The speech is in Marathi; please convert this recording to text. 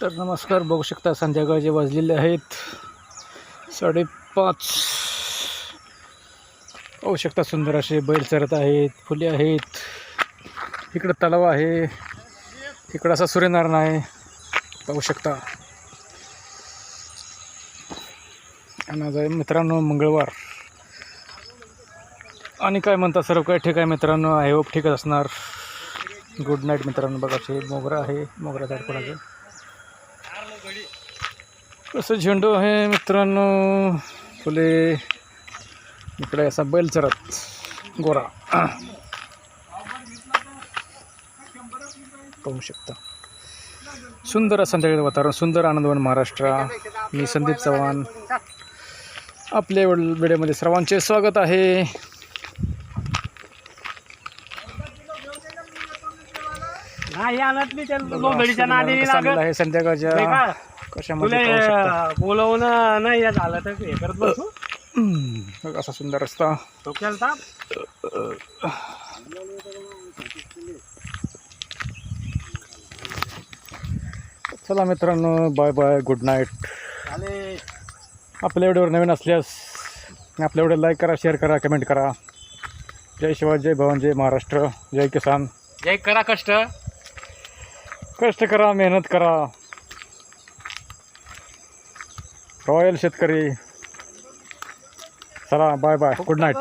तर नमस्कार बघू शकता संध्याकाळचे वाजलेले आहेत. साडेपाच. पाहू शकता सुंदर असे बैल चरत आहेत फुले आहेत. इकडं तलाव आहे. इकडं असा सूर्यनारायण आहे. पाहू शकता. आणि आज आहे मित्रांनो मंगळवार. आणि काय म्हणता सर्व काय ठीक आहे मित्रांनो? आय होप ठीकच असणार. गुड नाईट मित्रांनो. बघा असे मोगरा आहे. मोगरा झाड कोणाचं? कसं झेंडू आहे मित्रांनो? फुले. इकडे असा बैल चरत. गोरा. पाहू शकता. सुंदर संध्याकाळी वातावरण. सुंदर आनंदवन महाराष्ट्र. मी संदीप चव्हाण. आपल्या वेळ- वेळेमध्ये सर्वांचे स्वागत आहे. नाही आणत मी त्या लोंबडीच्या नादी संध्याकाळच्या कशामध्ये तुला पाहू शकता? बोलवणं नाही या झालं तर हे करत बसू. हम्म, बघा असा सुंदर रस्ता. तो केलता चला मित्रांनो बाय बाय गुड नाईट आपल्या व्हिडिओवर नवीन असल्यास आपल्या व्हिडिओ लाईक करा शेअर करा कमेंट करा. जय शिवाजी जय भवन जय महाराष्ट्र. जय किसान. जय करा कष्ट. कष्ट करा मेहनत करा. रॉयल शेतकरी. चला बाय बाय गुड नाईट